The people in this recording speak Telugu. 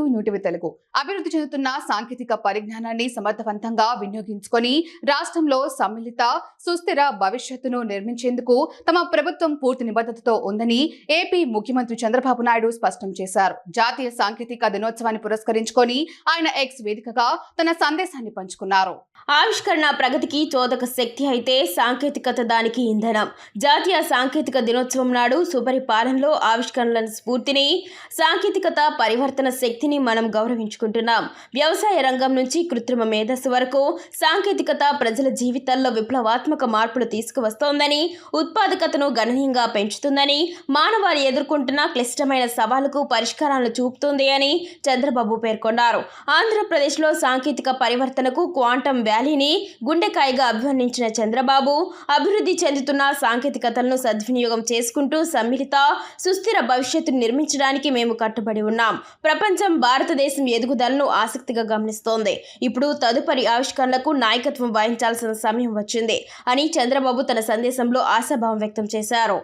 To New TV Telugu. అభివృద్ధి చెందుతున్న సాంకేతిక పరిజ్ఞానాన్ని సమర్థవంతంగా వినియోగించుకొని రాష్ట్రంలో సమ్మిళిత సుస్థిర భవిష్యత్తును నిర్మించేందుకు తమ ప్రభుత్వం పూర్తి నిబద్ధతతో ఉందని ఏపీ ముఖ్యమంత్రి చంద్రబాబు నాయుడు స్పష్టం చేశారు. జాతీయ సాంకేతిక దినోత్సవాన్ని పురస్కరించుకొని ఆయన ఎక్స్ వేదికగా తన సందేశాన్ని పంచుకున్నారు. ఆవిష్కరణ ప్రగతికి చోదక శక్తి అయితే సాంకేతికత దానికి ఇంధనం. జాతీయ సాంకేతిక దినోత్సవం నాడు సుపరిపాలనలో ఆవిష్కరణల స్ఫూర్తిని సాంకేతికత పరివర్తన శక్తిని మనం గౌరవించుకుంటున్నాం. వ్యవసాయ రంగం నుంచి కృత్రిమ మేధస్సు వరకు సాంకేతికత ప్రజల జీవితాల్లో విప్లవాత్మక మార్పులు తీసుకువస్తోందని ఉత్పాదకతను గణనీయంగా పెంచుతుందని మానవాళి ఎదుర్కొంటున్న క్లిష్టమైన సవాళ్ళకు పరిష్కారాలను చూపుతుంది అని చంద్రబాబు పేర్కొన్నారు. ఆంధ్రప్రదేశ్లో సాంకేతిక పరివర్తనకు క్వాంటం వ్యాలీని గుండెకాయగా అభివర్ణించిన చంద్రబాబు అభివృద్ధి చెందుతున్న సాంకేతికతలను సద్వినియోగం చేసుకుంటూ సమ్మిళిత సుస్థిర భవిష్యత్తును నిర్మించడానికి మేము కట్టుబడి ఉన్నాం. ప్రపంచం భారతదేశం ఎదుగుదలను ఆసక్తిగా గమనిస్తోంది. ఇప్పుడు తదుపరి ఆవిష్కరణలకు నాయకత్వం వహించాల్సిన సమయం వచ్చింది అని చంద్రబాబు తన సందేశంలో ఆశాభావం వ్యక్తం చేశారు.